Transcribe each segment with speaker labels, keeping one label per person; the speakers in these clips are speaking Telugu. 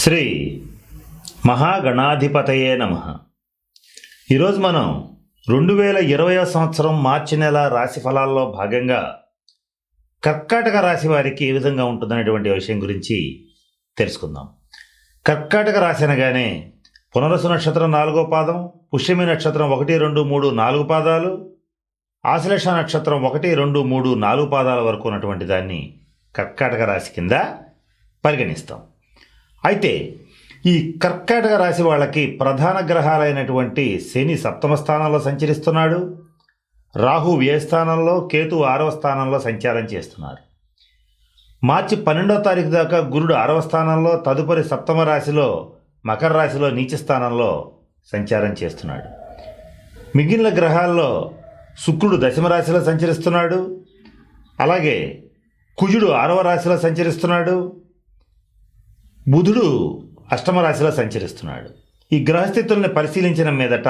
Speaker 1: శ్రీ మహాగణాధిపతయే నమ. ఈరోజు మనం రెండు వేల ఇరవయో సంవత్సరం మార్చి నెల రాశి ఫలాల్లో భాగంగా కర్కాటక రాశి వారికి ఏ విధంగా ఉంటుందనేటువంటి విషయం గురించి తెలుసుకుందాం. కర్కాటక రాశి అనగానే పునరసు నక్షత్రం నాలుగో పాదం పుష్యమి నక్షత్రం ఒకటి రెండు మూడు నాలుగు పాదాలు ఆశ్లేష నక్షత్రం ఒకటి రెండు మూడు నాలుగు పాదాల వరకు ఉన్నటువంటి దాన్ని కర్కాటక రాశి కింద పరిగణిస్తాం. అయితే ఈ కర్కాటక రాశి వాళ్ళకి ప్రధాన గ్రహాలైనటువంటి శని సప్తమ స్థానంలో సంచరిస్తున్నాడు. రాహు వ్యయ స్థానంలో కేతు ఆరవ స్థానంలో సంచారం చేస్తున్నారు. మార్చి పన్నెండో తారీఖు దాకా గురుడు ఆరవ స్థానంలో తదుపరి సప్తమ రాశిలో మకర రాశిలో నీచ స్థానంలో సంచారం చేస్తున్నాడు. మిగిలిన గ్రహాల్లో శుక్రుడు దశమ రాశిలో సంచరిస్తున్నాడు. అలాగే కుజుడు ఆరవ రాశిలో సంచరిస్తున్నాడు. బుధుడు అష్టమ రాశిలో సంచరిస్తున్నాడు. ఈ గ్రహస్థితుల్ని పరిశీలించిన మీదట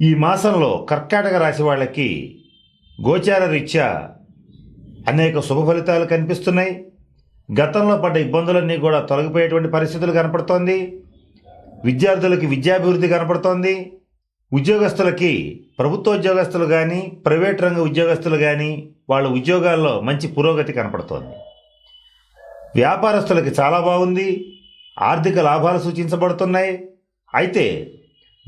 Speaker 1: ఈ మాసంలో కర్కాటక రాశి వాళ్ళకి గోచార రీత్యా అనేక శుభ ఫలితాలు కనిపిస్తున్నాయి. గతంలో పడ్డ ఇబ్బందులన్నీ కూడా తొలగిపోయేటువంటి పరిస్థితులు కనపడుతోంది. విద్యార్థులకి విద్యాభివృద్ధి కనపడుతోంది. ఉద్యోగస్తులకి ప్రభుత్వ ఉద్యోగస్తులు కానీ ప్రైవేట్ రంగ ఉద్యోగస్తులు కానీ వాళ్ళ ఉద్యోగాల్లో మంచి పురోగతి కనపడుతోంది. వ్యాపారస్తులకి చాలా బాగుంది. ఆర్థిక లాభాలు సూచించబడుతున్నాయి. అయితే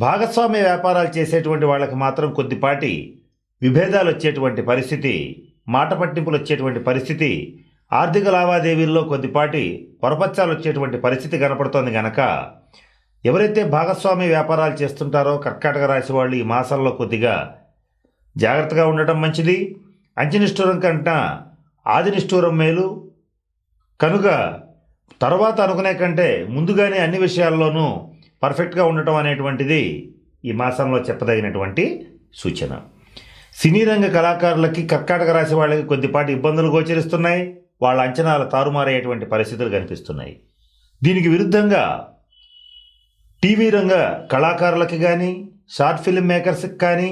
Speaker 1: భాగస్వామ్య వ్యాపారాలు చేసేటువంటి వాళ్ళకి మాత్రం కొద్దిపాటి విభేదాలు వచ్చేటువంటి పరిస్థితి మాట పట్టింపులు వచ్చేటువంటి పరిస్థితి ఆర్థిక లావాదేవీల్లో కొద్దిపాటి పొరపచ్చాలు వచ్చేటువంటి పరిస్థితి కనపడుతోంది గనక ఎవరైతే భాగస్వామ్య వ్యాపారాలు చేస్తుంటారో కర్కాటక రాశి వాళ్ళు ఈ మాసంలో కొద్దిగా జాగ్రత్తగా ఉండటం మంచిది. అంచనిష్ఠూరం కంటే ఆదినిష్ఠూరం మేలు కనుక తర్వాత అనుకునే కంటే ముందుగానే అన్ని విషయాల్లోనూ పర్ఫెక్ట్గా ఉండటం అనేటువంటిది ఈ మాసంలో చెప్పదగినటువంటి సూచన. సినీ రంగ కళాకారులకి కర్కాటక రాశి వాళ్ళకి కొద్దిపాటి ఇబ్బందులు గోచరిస్తున్నాయి. వాళ్ళ అంచనాలు తారుమారయ్యేటువంటి పరిస్థితులు కనిపిస్తున్నాయి. దీనికి విరుద్ధంగా టీవీ రంగ కళాకారులకి కానీ షార్ట్ ఫిల్మ్ మేకర్స్కి కానీ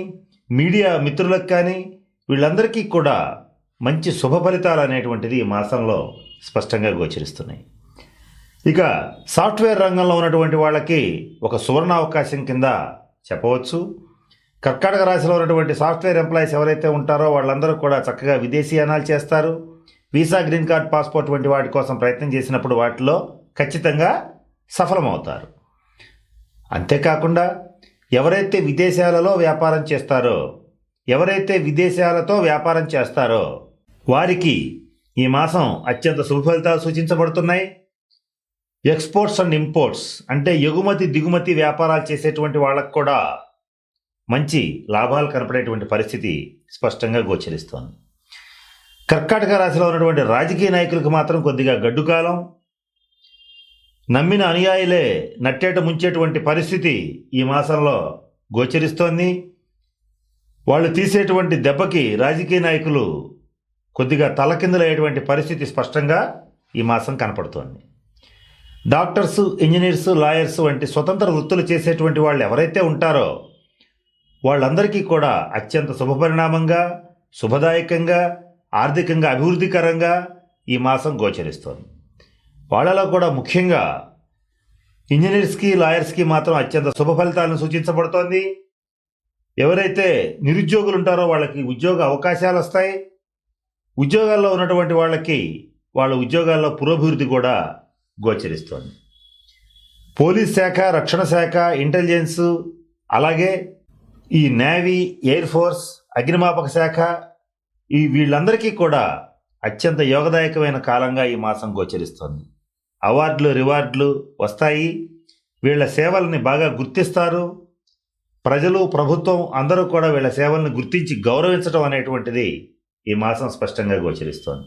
Speaker 1: మీడియా మిత్రులకు కానీ వీళ్ళందరికీ కూడా మంచి శుభ ఫలితాలు అనేటువంటిది ఈ మాసంలో స్పష్టంగా గోచరిస్తున్నాయి. ఇక సాఫ్ట్వేర్ రంగంలో ఉన్నటువంటి వాళ్ళకి ఒక సువర్ణ అవకాశం కింద చెప్పవచ్చు. కర్కాటక రాశిలో ఉన్నటువంటి సాఫ్ట్వేర్ ఎంప్లాయీస్ ఎవరైతే ఉంటారో వాళ్ళందరూ కూడా చక్కగా విదేశీయానాలు చేస్తారు. వీసా గ్రీన్ కార్డ్ పాస్పోర్ట్ వంటి వాటి కోసం ప్రయత్నం చేసినప్పుడు వాటిలో ఖచ్చితంగా సఫలమవుతారు. అంతేకాకుండా ఎవరైతే విదేశాలలో వ్యాపారం చేస్తారో ఎవరైతే విదేశాలతో వ్యాపారం చేస్తారో వారికి ఈ మాసం అత్యంత శుభ ఫలితాలు సూచించబడుతున్నాయి. ఎక్స్పోర్ట్స్ అండ్ ఇంపోర్ట్స్ అంటే ఎగుమతి దిగుమతి వ్యాపారాలు చేసేటువంటి వాళ్ళకు కూడా మంచి లాభాలు కనపడేటువంటి పరిస్థితి స్పష్టంగా గోచరిస్తోంది. కర్కాటక రాశిలో ఉన్నటువంటి రాజకీయ నాయకులకు మాత్రం కొద్దిగా గడ్డుకాలం నమ్మిన అనుయాయులే నట్టేట ముంచేటువంటి పరిస్థితి ఈ మాసంలో గోచరిస్తోంది. వాళ్ళు తీసేటువంటి దెబ్బకి రాజకీయ నాయకులు కొద్దిగా తలకిందులయ్యేటువంటి పరిస్థితి స్పష్టంగా ఈ మాసం కనపడుతోంది. డాక్టర్స్ ఇంజనీర్స్ లాయర్స్ వంటి స్వతంత్ర వృత్తులు చేసేటువంటి వాళ్ళు ఎవరైతే ఉంటారో వాళ్ళందరికీ కూడా అత్యంత శుభపరిణామంగా శుభదాయకంగా ఆర్థికంగా అభివృద్ధికరంగా ఈ మాసం గోచరిస్తోంది. వాళ్ళలో కూడా ముఖ్యంగా ఇంజనీర్స్కి లాయర్స్కి మాత్రం అత్యంత శుభ ఫలితాలను సూచించబడుతోంది. ఎవరైతే నిరుద్యోగులు ఉంటారో వాళ్ళకి ఉద్యోగ అవకాశాలు వస్తాయి ఉద్యోగాల్లో ఉన్నటువంటి వాళ్ళకి వాళ్ళ ఉద్యోగాల్లో పురోభివృద్ధి కూడా గోచరిస్తోంది. పోలీస్ శాఖ రక్షణ శాఖ ఇంటెలిజెన్స్ అలాగే ఈ నేవీ ఎయిర్ ఫోర్స్ అగ్నిమాపక శాఖ ఈ వీళ్ళందరికీ కూడా అత్యంత యోగదాయకమైన కాలంగా ఈ మాసం గోచరిస్తోంది. అవార్డులు రివార్డులు వస్తాయి. వీళ్ళ సేవల్ని బాగా గుర్తిస్తారు. ప్రజలు ప్రభుత్వం అందరూ కూడా వీళ్ళ సేవల్ని గుర్తించి గౌరవించడం అనేటువంటిది ఈ మాసం స్పష్టంగా గోచరిస్తోంది.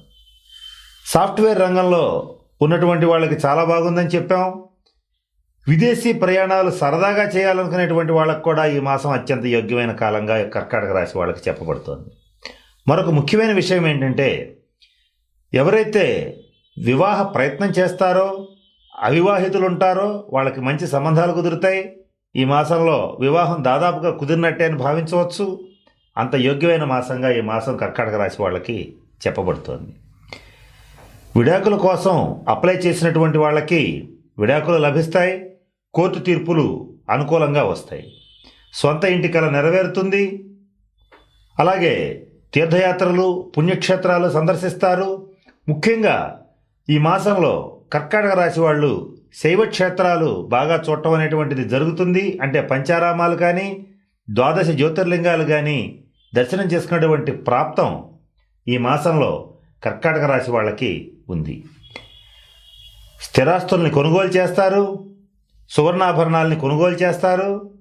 Speaker 1: సాఫ్ట్వేర్ రంగంలో ఉన్నటువంటి వాళ్ళకి చాలా బాగుందని చెప్పాం. విదేశీ ప్రయాణాలు సరదాగా చేయాలనుకునేటువంటి వాళ్ళకు కూడా ఈ మాసం అత్యంత యోగ్యమైన కాలంగా కర్కాటక రాశి వాళ్ళకి చెప్పబడుతోంది. మరొక ముఖ్యమైన విషయం ఏంటంటే ఎవరైతే వివాహ ప్రయత్నం చేస్తారో అవివాహితులు ఉంటారో వాళ్ళకి మంచి సంబంధాలు కుదురుతాయి. ఈ మాసంలో వివాహం దాదాపుగా కుదిరినట్టే అని భావించవచ్చు. అంత యోగ్యమైన మాసంగా ఈ మాసం కర్కాటక రాశి వాళ్ళకి చెప్పబడుతోంది. విడాకుల కోసం అప్లై చేసినటువంటి వాళ్ళకి విడాకులు లభిస్తాయి కోర్టు తీర్పులు అనుకూలంగా వస్తాయి. సొంత ఇంటి కళ నెరవేరుతుంది. అలాగే తీర్థయాత్రలు పుణ్యక్షేత్రాలు సందర్శిస్తారు. ముఖ్యంగా ఈ మాసంలో కర్కాటక రాశి వాళ్ళు శైవ క్షేత్రాలు బాగా చూడటం అనేటువంటిది జరుగుతుంది. అంటే పంచారామాలు కానీ ద్వాదశ జ్యోతిర్లింగాలు కానీ దర్శనం చేసుకునేటువంటి ప్రాప్తం ఈ మాసంలో కర్కాటక రాశి వాళ్ళకి ఉంది. స్థిరాస్తుల్ని కొనుగోలు చేస్తారు సువర్ణాభరణాలని కొనుగోలు చేస్తారు.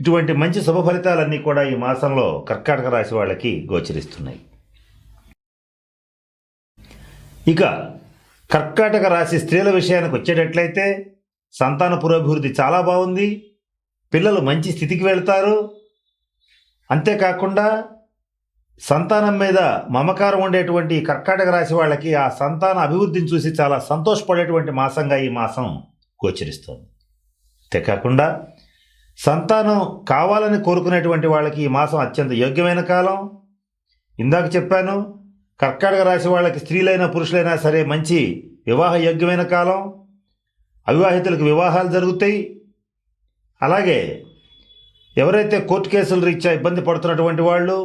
Speaker 1: ఇటువంటి మంచి శుభ ఫలితాలన్నీ కూడా ఈ మాసంలో కర్కాటక రాశి వాళ్ళకి గోచరిస్తున్నాయి. ఇక కర్కాటక రాశి స్త్రీల విషయానికి వచ్చేటట్లయితే సంతాన పురోభివృద్ధి చాలా బాగుంది. పిల్లలు మంచి స్థితికి వెళ్తారు. అంతేకాకుండా సంతానం మీద మమకారం ఉండేటువంటి కర్కాటక రాశి వాళ్ళకి ఆ సంతాన అభివృద్ధిని చూసి చాలా సంతోషపడేటువంటి మాసంగా ఈ మాసం గోచరిస్తుంది. అంతేకాకుండా సంతానం కావాలని కోరుకునేటువంటి వాళ్ళకి ఈ మాసం అత్యంత యోగ్యమైన కాలం. ఇందాక చెప్పాను కర్కాటక రాశి వాళ్ళకి స్త్రీలైనా పురుషులైనా సరే మంచి వివాహ యోగ్యమైన కాలం. అవివాహితులకు వివాహాలు జరుగుతాయి. అలాగే ఎవరైతే కోర్టు కేసులు రీత్యా ఇబ్బంది పడుతున్నటువంటి వాళ్ళు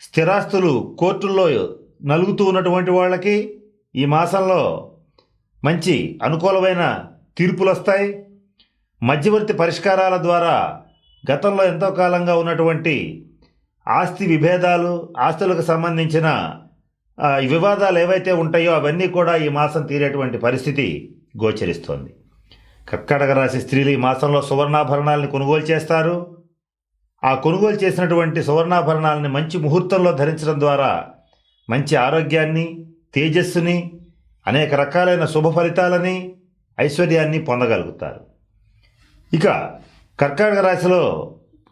Speaker 1: స్థిరాస్తులు కోర్టుల్లో నలుగుతూ ఉన్నటువంటి వాళ్ళకి ఈ మాసంలో మంచి అనుకూలమైన తీర్పులు వస్తాయి. మధ్యవర్తి పరిష్కారాల ద్వారా గతంలో ఎంతో కాలంగా ఉన్నటువంటి ఆస్తి విభేదాలు ఆస్తులకు సంబంధించిన వివాదాలు ఏవైతే ఉంటాయో అవన్నీ కూడా ఈ మాసం తీరేటువంటి పరిస్థితి గోచరిస్తోంది. కర్కాటక రాశి స్త్రీలు ఈ మాసంలో సువర్ణాభరణాలను కొనుగోలు చేస్తారు. ఆ కొనుగోలు చేసినటువంటి సువర్ణాభరణాలని మంచి ముహూర్తంలో ధరించడం ద్వారా మంచి ఆరోగ్యాన్ని తేజస్సుని అనేక రకాలైన శుభ ఫలితాలని ఐశ్వర్యాన్ని పొందగలుగుతారు. ఇక కర్కాటక రాశిలో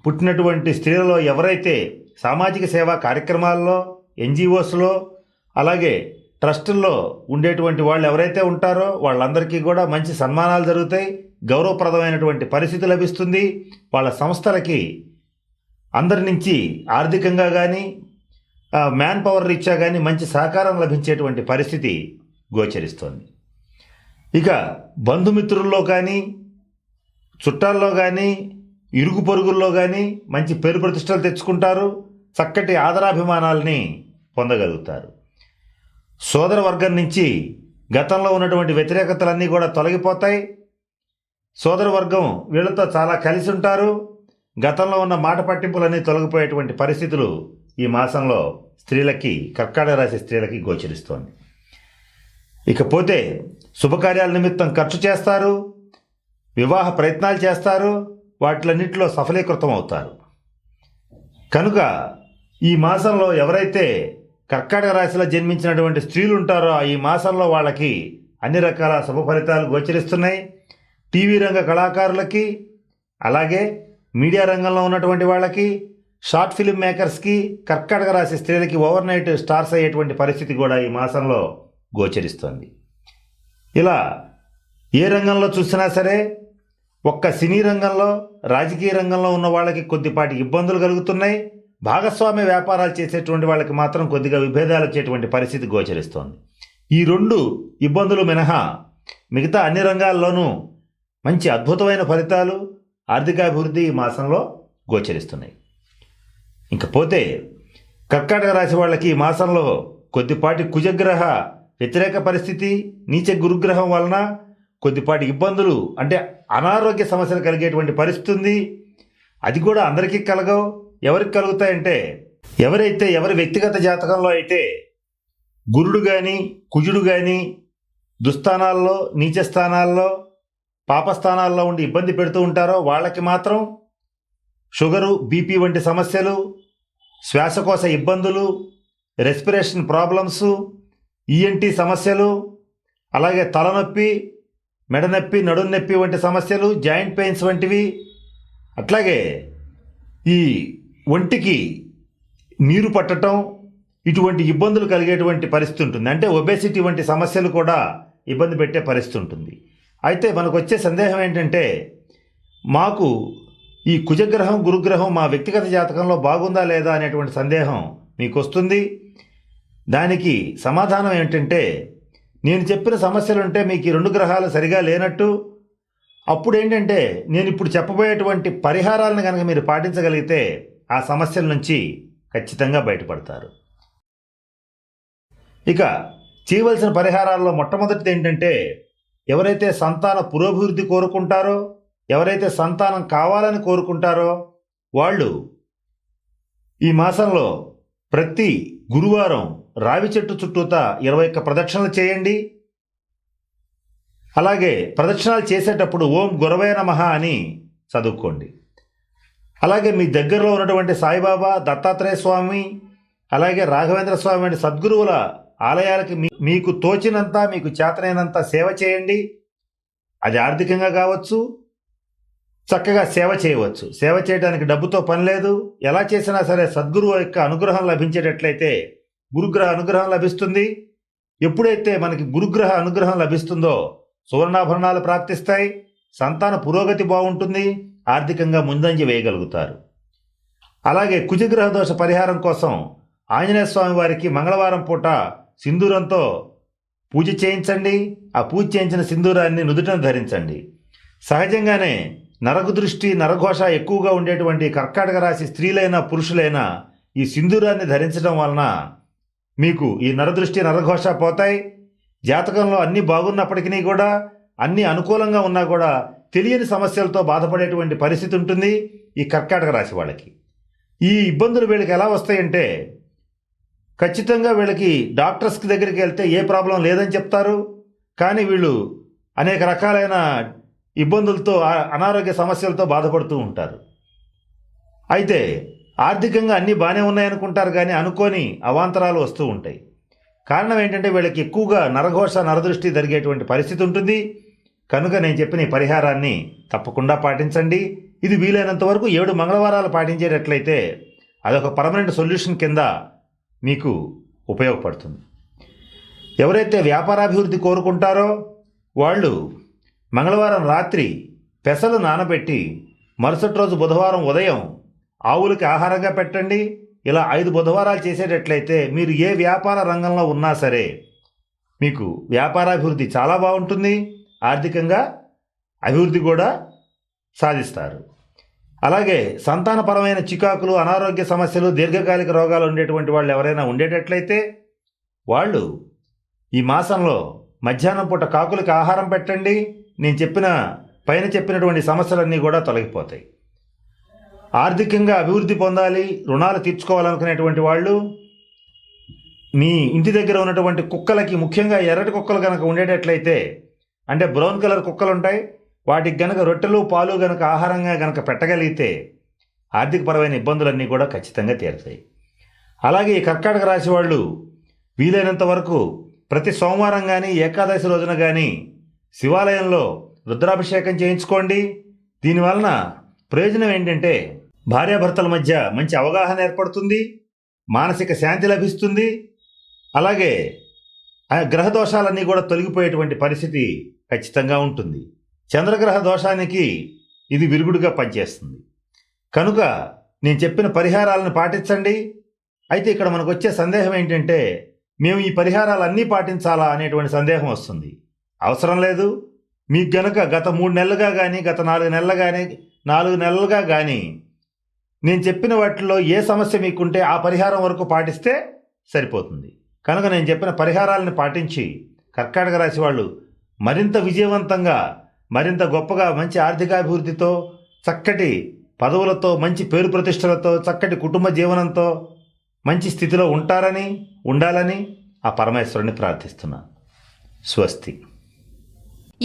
Speaker 1: పుట్టినటువంటి స్త్రీలలో ఎవరైతే సామాజిక సేవా కార్యక్రమాల్లో ఎన్జిఓస్లో అలాగే ట్రస్టుల్లో ఉండేటువంటి వాళ్ళు ఎవరైతే ఉంటారో వాళ్ళందరికీ కూడా మంచి సన్మానాలు జరుగుతాయి. గౌరవప్రదమైనటువంటి పరిస్థితి లభిస్తుంది. వాళ్ళ సంస్థలకి అందరి నుంచి ఆర్థికంగా కానీ మ్యాన్ పవర్ రీత్యా కానీ మంచి సహకారం లభించేటువంటి పరిస్థితి గోచరిస్తోంది. ఇక బంధుమిత్రుల్లో కానీ చుట్టాల్లో కానీ ఇరుగు పొరుగుల్లో కానీ మంచి పేరు ప్రతిష్టలు తెచ్చుకుంటారు చక్కటి ఆదరాభిమానాల్ని పొందగలుగుతారు. సోదర వర్గం నుంచి గతంలో ఉన్నటువంటి వ్యతిరేకతలన్నీ కూడా తొలగిపోతాయి. సోదర వర్గం వీళ్ళతో చాలా కలిసి ఉంటారు. గతంలో ఉన్న మాట పట్టింపులన్నీ తొలగిపోయేటువంటి పరిస్థితులు ఈ మాసంలో స్త్రీలకి కర్కాడ రాశి స్త్రీలకి గోచరిస్తోంది. ఇకపోతే శుభకార్యాల నిమిత్తం ఖర్చు చేస్తారు వివాహ ప్రయత్నాలు చేస్తారు వాటిలన్నింటిలో సఫలీకృతం అవుతారు కనుక ఈ మాసంలో ఎవరైతే కర్కాటక రాశిలో జన్మించినటువంటి స్త్రీలు ఉంటారో ఈ మాసంలో వాళ్ళకి అన్ని రకాల శుభ ఫలితాలు గోచరిస్తున్నాయి. టీవీ రంగ కళాకారులకి అలాగే మీడియా రంగంలో ఉన్నటువంటి వాళ్ళకి షార్ట్ ఫిలిం మేకర్స్కి కర్కాటక రాసి స్త్రీలకి ఓవర్ నైట్ స్టార్స్ అయ్యేటువంటి పరిస్థితి కూడా ఈ మాసంలో గోచరిస్తోంది. ఇలా ఏ రంగంలో చూసినా సరే ఒక్క సినీ రంగంలో రాజకీయ రంగంలో ఉన్న వాళ్ళకి కొద్దిపాటి ఇబ్బందులు కలుగుతున్నాయి. భాగస్వామ్య వ్యాపారాలు చేసేటువంటి వాళ్ళకి మాత్రం కొద్దిగా విభేదాలు వచ్చేటువంటి పరిస్థితి గోచరిస్తోంది. ఈ రెండు ఇబ్బందులు మినహా మిగతా అన్ని రంగాల్లోనూ మంచి అద్భుతమైన ఫలితాలు ఆర్థికాభివృద్ధి ఈ మాసంలో గోచరిస్తున్నాయి. ఇంకపోతే కర్కాటక రాశి వాళ్ళకి ఈ మాసంలో కొద్దిపాటి కుజగ్రహ వ్యతిరేక పరిస్థితి నీచ గురుగ్రహం వలన కొద్దిపాటి ఇబ్బందులు అంటే అనారోగ్య సమస్యలు కలిగేటువంటి పరిస్థితి ఉంది. అది కూడా అందరికీ కలగవు ఎవరికి కలుగుతాయంటే ఎవరైతే ఎవరి వ్యక్తిగత జాతకంలో అయితే గురుడు కానీ కుజుడు కానీ దుస్థానాల్లో నీచ స్థానాల్లో పాపస్థానాల్లో ఉండి ఇబ్బంది పెడుతూ ఉంటారో వాళ్ళకి మాత్రం షుగరు బీపీ వంటి సమస్యలు శ్వాసకోశ ఇబ్బందులు రెస్పిరేషన్ ప్రాబ్లమ్స్ ఈఎన్టీ సమస్యలు అలాగే తలనొప్పి మెడనొప్పి నడుం నొప్పి వంటి సమస్యలు జాయింట్ పెయిన్స్ వంటివి. అట్లాగే ఈ ఒంటికి నీరు పట్టటం ఇటువంటి ఇబ్బందులు కలిగేటువంటి పరిస్థితి ఉంటుంది. అంటే ఒబేసిటీ వంటి సమస్యలు కూడా ఇబ్బంది పెట్టే పరిస్థితి ఉంటుంది. అయితే మనకు వచ్చే సందేహం ఏంటంటే మాకు ఈ కుజగ్రహం గురుగ్రహం మా వ్యక్తిగత జాతకంలో బాగుందా లేదా అనేటువంటి సందేహం మీకు వస్తుంది దానికి సమాధానం ఏంటంటే నేను చెప్పిన సమస్యలుంటే మీకు ఈ రెండు గ్రహాలు సరిగా లేనట్టు అప్పుడు ఏంటంటే నేను ఇప్పుడు చెప్పబోయేటువంటి పరిహారాలను కనుక మీరు పాటించగలిగితే ఆ సమస్యల నుంచి ఖచ్చితంగా బయటపడతారు. ఇక చేయవలసిన పరిహారాల్లో మొట్టమొదటిది ఏంటంటే ఎవరైతే సంతాన పురోభివృద్ధి కోరుకుంటారో ఎవరైతే సంతానం కావాలని కోరుకుంటారో వాళ్ళు ఈ మాసంలో ప్రతి గురువారం రావి చెట్టు చుట్టూతా ఇరవై ఒక్క ప్రదక్షిణలు చేయండి. అలాగే ప్రదక్షిణాలు చేసేటప్పుడు ఓం గురవే నమః అని చదువుకోండి. అలాగే మీ దగ్గరలో ఉన్నటువంటి సాయిబాబా దత్తాత్రేయ స్వామి అలాగే రాఘవేంద్ర స్వామి వంటి సద్గురువుల ఆలయాలకి మీ- మీకు తోచినంత మీకు చేతనైనంత సేవ చేయండి. అది ఆర్థికంగా కావచ్చు చక్కగా సేవ చేయవచ్చు. సేవ చేయడానికి డబ్బుతో పని లేదు. ఎలా చేసినా సరే సద్గురువు యొక్క అనుగ్రహం లభించేటట్లయితే గురుగ్రహ అనుగ్రహం లభిస్తుంది. ఎప్పుడైతే మనకి గురుగ్రహ అనుగ్రహం లభిస్తుందో సువర్ణాభరణాలు ప్రాప్తిస్తాయి. సంతాన పురోగతి బాగుంటుంది. ఆర్థికంగా ముందంజ వేయగలుగుతారు. అలాగే కుజగ్రహ దోష పరిహారం కోసం ఆంజనేయ స్వామి వారికి మంగళవారం పూట సింధూరంతో పూజ చేయించండి. ఆ పూజ చేయించిన సింధూరాన్ని నుదుటను ధరించండి. సహజంగానే నరకు దృష్టి నరఘోష ఎక్కువగా ఉండేటువంటి కర్కాటక రాశి స్త్రీలైనా పురుషులైనా ఈ సింధూరాన్ని ధరించడం వలన మీకు ఈ నరదృష్టి నరఘోష పోతాయి. జాతకంలో అన్ని బాగున్నప్పటికీ కూడా అన్ని అనుకూలంగా ఉన్నా కూడా తెలియని సమస్యలతో బాధపడేటువంటి పరిస్థితి ఉంటుంది ఈ కర్కాటక రాశి వాళ్ళకి. ఈ ఇబ్బందులు వీళ్ళకి ఎలా వస్తాయంటే ఖచ్చితంగా వీళ్ళకి డాక్టర్స్కి దగ్గరికి వెళ్తే ఏ ప్రాబ్లం లేదని చెప్తారు. కానీ వీళ్ళు అనేక రకాలైన ఇబ్బందులతో అనారోగ్య సమస్యలతో బాధపడుతూ ఉంటారు. అయితే ఆర్థికంగా అన్నీ బాగానే ఉన్నాయనుకుంటారు కానీ అనుకోని అవాంతరాలు వస్తూ ఉంటాయి. కారణం ఏంటంటే వీళ్ళకి ఎక్కువగా నరఘోష నరదృష్టి జరిగేటువంటి పరిస్థితి ఉంటుంది. కనుక నేను చెప్పిన ఈ పరిహారాన్ని తప్పకుండా పాటించండి. ఇది వీలైనంత వరకు ఏడు మంగళవారాలు పాటించేటట్లయితే అదొక పర్మనెంట్ సొల్యూషన్ కింద మీకు ఉపయోగపడుతుంది. ఎవరైతే వ్యాపారాభివృద్ధి కోరుకుంటారో వాళ్ళు మంగళవారం రాత్రి పెసలు నానబెట్టి మరుసటి రోజు బుధవారం ఉదయం ఆవులకి ఆహారంగా పెట్టండి. ఇలా ఐదు బుధవారాలు చేసేటట్లయితే మీరు ఏ వ్యాపార రంగంలో ఉన్నా సరే మీకు వ్యాపారాభివృద్ధి చాలా బాగుంటుంది. ఆర్థికంగా అభివృద్ధి కూడా సాధిస్తారు. అలాగే సంతానపరమైన చికాకులు అనారోగ్య సమస్యలు దీర్ఘకాలిక రోగాలు ఉండేటువంటి వాళ్ళు ఎవరైనా ఉండేటట్లయితే వాళ్ళు ఈ మాసంలో మధ్యాహ్నం పూట కాకులకి ఆహారం పెట్టండి. నేను చెప్పిన పైన చెప్పినటువంటి సమస్యలన్నీ కూడా తొలగిపోతాయి. ఆర్థికంగా అభివృద్ధి పొందాలి రుణాలు తీర్చుకోవాలనుకునేటువంటి వాళ్ళు మీ ఇంటి దగ్గర ఉన్నటువంటి కుక్కలకి ముఖ్యంగా ఎర్రటి కుక్కలు కనుక ఉండేటట్లయితే అంటే బ్రౌన్ కలర్ కుక్కలు ఉంటాయి వాటికి గనక రొట్టెలు పాలు గనక ఆహారంగా గనక పెట్టగలిగితే ఆర్థికపరమైన ఇబ్బందులన్నీ కూడా ఖచ్చితంగా తీరుతాయి. అలాగే ఈ కర్కాటక రాశి వాళ్ళు వీలైనంత వరకు ప్రతి సోమవారం కానీ ఏకాదశి రోజున కానీ శివాలయంలో రుద్రాభిషేకం చేయించుకోండి. దీనివలన ప్రయోజనం ఏంటంటే భార్యాభర్తల మధ్య మంచి అవగాహన ఏర్పడుతుంది మానసిక శాంతి లభిస్తుంది. అలాగే ఆ గ్రహ దోషాలన్నీ కూడా తొలగిపోయేటువంటి పరిస్థితి ఖచ్చితంగా ఉంటుంది. చంద్రగ్రహ దోషానికి ఇది విరుగుడుగా పనిచేస్తుంది. కనుక నేను చెప్పిన పరిహారాలను పాటించండి. అయితే ఇక్కడ మనకు వచ్చే సందేహం ఏంటంటే మేము ఈ పరిహారాలు అన్నీ పాటించాలా అనేటువంటి సందేహం వస్తుంది. అవసరం లేదు. మీకు గనక గత మూడు నెలలుగా కానీ గత నాలుగు నెలలు కానీ నాలుగు నెలలుగా కానీ నేను చెప్పిన వాటిలో ఏ సమస్య మీకుంటే ఆ పరిహారం వరకు పాటిస్తే సరిపోతుంది. కనుక నేను చెప్పిన పరిహారాలను పాటించి కర్కాటక రాశి వాళ్ళు మరింత విజయవంతంగా మరింత గొప్పగా మంచి ఆర్థికాభివృద్ధితో చక్కటి పదవులతో మంచి పేరు ప్రతిష్టలతో చక్కటి కుటుంబ జీవనంతో మంచి స్థితిలో ఉంటారని ఉండాలని ఆ పరమేశ్వరుని ప్రార్థిస్తున్నాను స్వస్తి.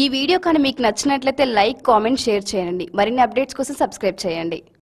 Speaker 2: ఈ వీడియో కానీ మీకు నచ్చినట్లయితే లైక్ కామెంట్ షేర్ చేయండి. మరిన్ని అప్డేట్స్ కోసం సబ్స్క్రైబ్ చేయండి.